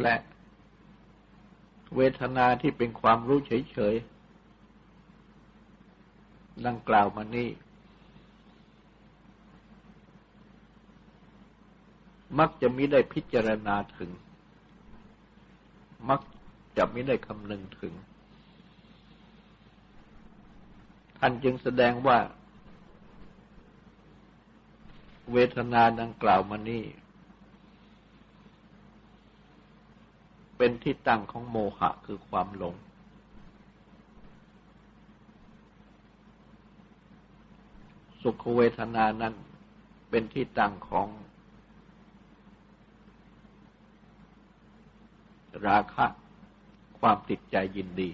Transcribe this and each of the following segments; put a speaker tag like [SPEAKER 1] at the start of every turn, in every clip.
[SPEAKER 1] และเวทนาที่เป็นความรู้เฉยๆ ดังกล่าวมานี้มักจะมิได้พิจารณาถึง มักจะม่ได้คำนึงถึง ท่านจึงแสดงว่า เวทนาดังกล่าวมานี้ เป็นที่ตั้งของโมหะคือความหลง สุขเวทนานั้นเป็นที่ตั้งของ ราคะ ความติดใจยินดี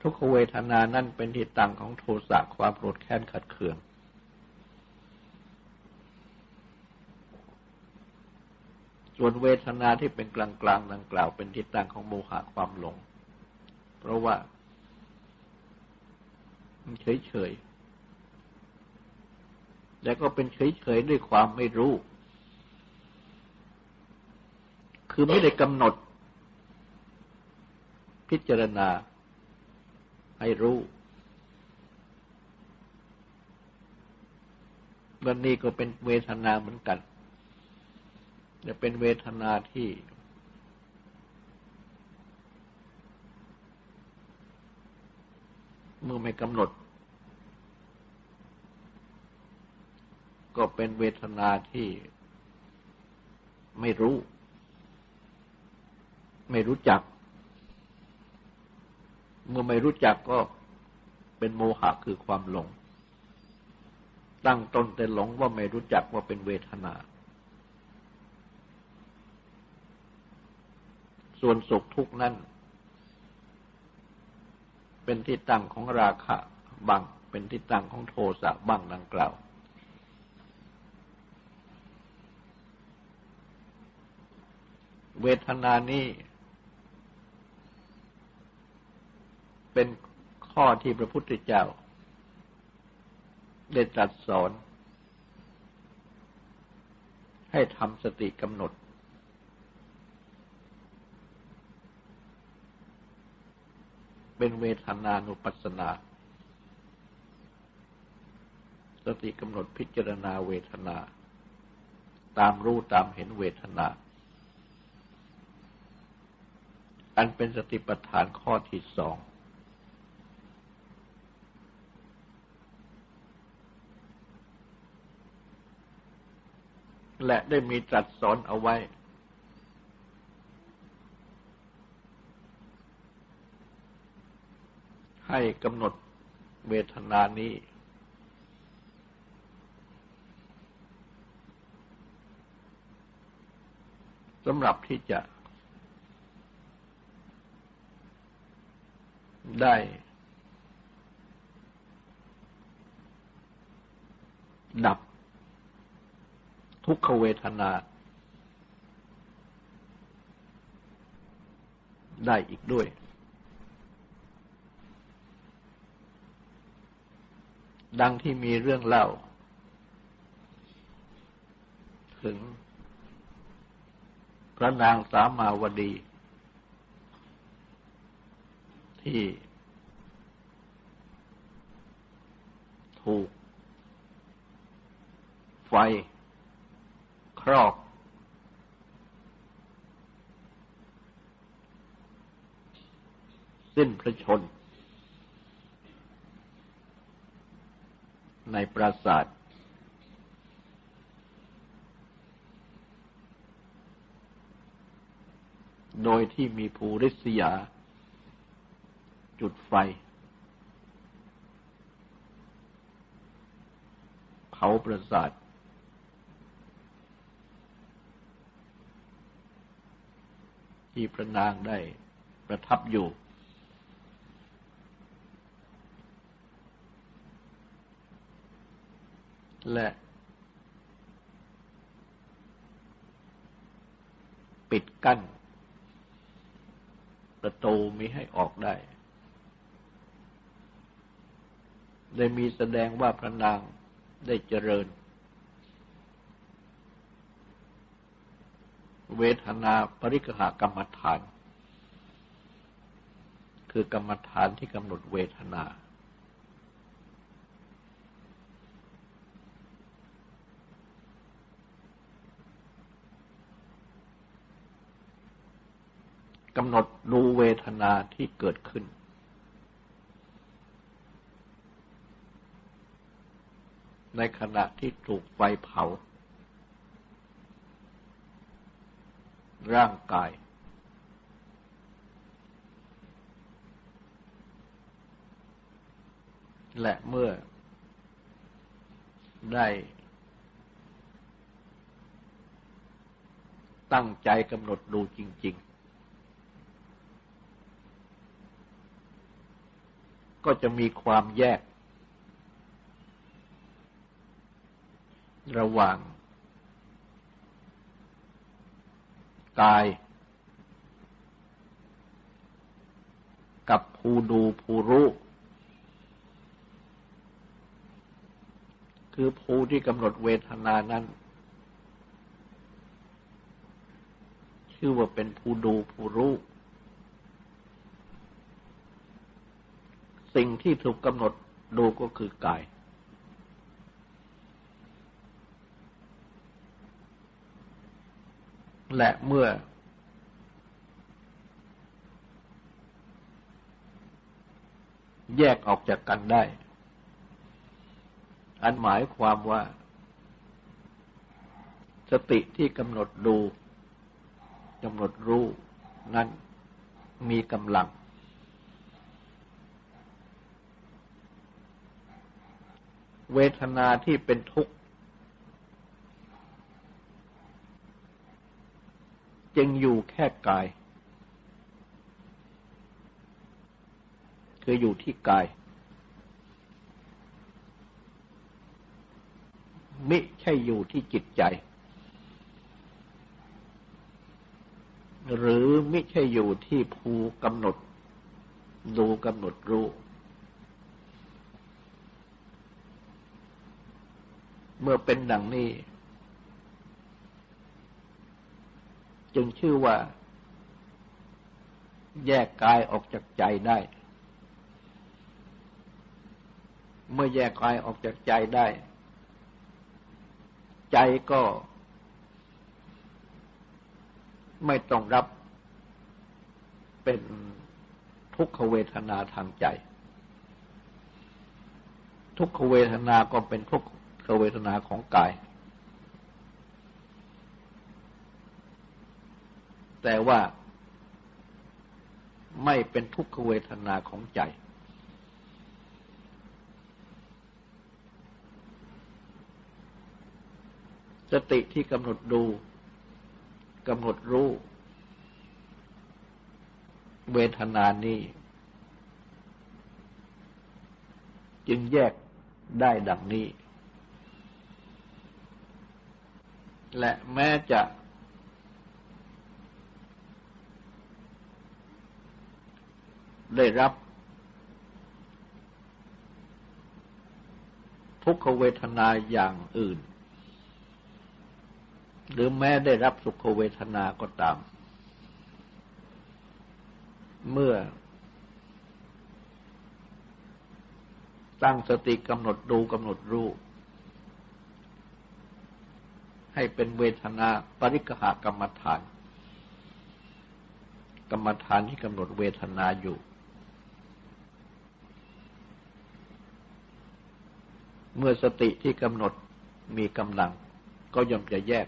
[SPEAKER 1] ทุกขเวทนานั้นเป็นที่ตั้งของโทสะความโกรธแค้นขัดเคือง ส่วนเวทนาที่เป็นกลางๆดังกล่าว เป็นทิศตั้งของโมหะความหลง เพราะว่ามันเฉยๆแล้วก็เป็นเฉยๆด้วยความไม่รู้ คือไม่ได้กำหนด พิจารณาให้รู้วันนี้ก็เป็นเวทนาเหมือนกัน จะเป็นเวทนาที่ เมื่อไม่กำหนด ก็เป็นเวทนาที่ไม่รู้ ไม่รู้จัก เมื่อไม่รู้จักก็เป็นโมหะคือความหลง ตั้งตนแต่หลงว่าไม่รู้จักว่าเป็นเวทนา ส่วนสุขทุกข์นั้น เป็นที่ตั้งของราคะบัง เป็นที่ตั้งของโทสะบังดังกล่าว เวทนานี้เป็นข้อที่พระพุทธเจ้า ได้ตรัสสอน ให้ทำสติกำหนด เป็นเวทนานุปัสสนา สติกำหนดพิจารณาเวทนา ตามรู้ตามเห็นเวทนา อันเป็นสติปัฏฐานข้อที่สองและได้มีตรัสสอนเอาไว้ ให้กำหนดเวทนานี้ สำหรับที่จะได้ ดับทุกขเวทนา ได้อีกด้วย ดังที่มีเรื่องเล่า ถึงพระนางสามาวดี ที่ถูก ไฟ ครอบสิ้นพระชน ในปราสาทโดยที่มีภูริษยา จุดไฟ เผาปราสาทที่พระนางได้ประทับอยู่ และปิดกั้น ประตูมิให้ออกได้ ได้มีแสดงว่าพระนางได้เจริญ เวทนาปริกหากรรมฐาน คือกรรมฐานที่กำหนดเวทนา กำหนดดูเวทนาที่เกิดขึ้น ในขณะที่ถูกไฟเผา ร่างกาย และเมื่อได้ตั้งใจกำหนดดูจริง ๆ ก็จะมีความแยก ระหว่าง กาย กับผู้ดูผู้รู้คือผู้ที่กำหนดเวทนานั้น ชื่อว่าเป็นผู้ดูผู้รู้ สิ่งที่ถูกกำหนดดูก็คือกาย และเมื่อ แยกออกจากกันได้ อันหมายความว่า สติที่กำหนดดูกำหนดรู้นั้นมีกำลัง เวทนาที่เป็นทุกข์ จึงอยู่แค่กาย คืออยู่ที่กาย มิใช่อยู่ที่จิตใจ หรือมิใช่อยู่ที่ภูกำหนด ดูกำหนดรู้ เมื่อเป็นดังนี้ จึงชื่อว่า แยกกายออกจากใจได้ เมื่อแยกกายออกจากใจได้ ใจก็ไม่ต้องรับเป็นทุกขเวทนาทางใจ ทุกขเวทนาก็เป็นทุก ขเวทนาของกาย แต่ว่าไม่เป็นทุกขเวทนาของใจ สติที่กำหนดดูกำหนดรู้ เวทนานี้ จึงแยกได้ดังนี้ และแม้จะ ได้รับ ทุกขเวทนาอย่างอื่น หรือแม้ได้รับสุขเวทนาก็ตาม เมื่อ ตั้งสติกำหนดดูกำหนดรู้ ให้เป็นเวทนาปริกหากรรมฐาน กรรมฐานที่กำหนดเวทนาอยู่ เมื่อสติที่กำหนดมีกำลัง ก็ย่อมจะแยก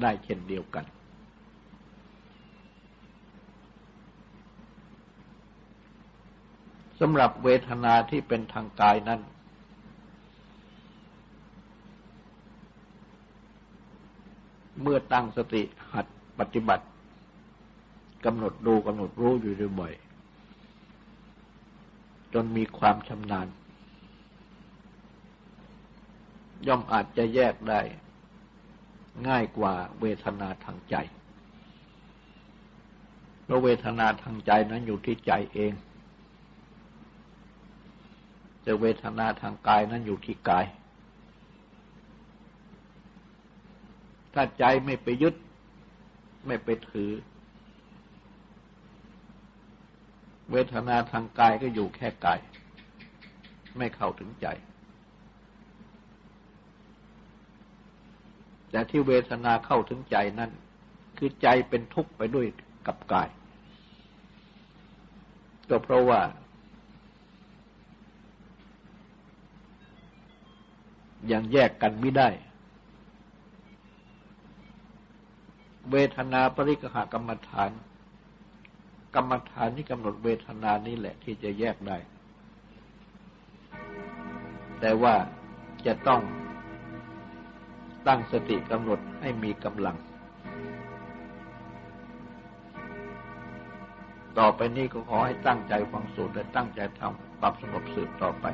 [SPEAKER 1] ได้เช่นเดียวกัน สำหรับเวทนาที่เป็นทางกายนั้น เมื่อตั้งสติหัดปฏิบัติกำหนดดูกำหนดรู้อยู่บ่อยจนมีความชำนาญ ย่อมอาจจะแยกได้ ง่ายกว่าเวทนาทางใจเพราะเวทนาทางใจนั้นอยู่ที่ใจเอง แต่เวทนาทางกายนั้นอยู่ที่กาย ถ้าใจไม่ไปยึด ไม่ไปถือ เวทนาทางกายก็อยู่แค่กาย ไม่เข้าถึงใจ แต่ที่เวทนาเข้าถึงใจนั่นคือใจเป็นทุกข์ไปด้วยกับกาย ก็เพราะว่า ยังแยกกันไม่ได้ เวทนาปริกหากรรมฐาน กรรมฐานที่กำหนดเวทนานี้แหละที่จะแยกได้ แต่ว่าจะต้องตั้งสติกำหนดให้มีกำลัง ต่อไปนี้ก็ขอให้ตั้งใจฟังสูตรและตั้งใจทำปรับสงบสืบต่อไป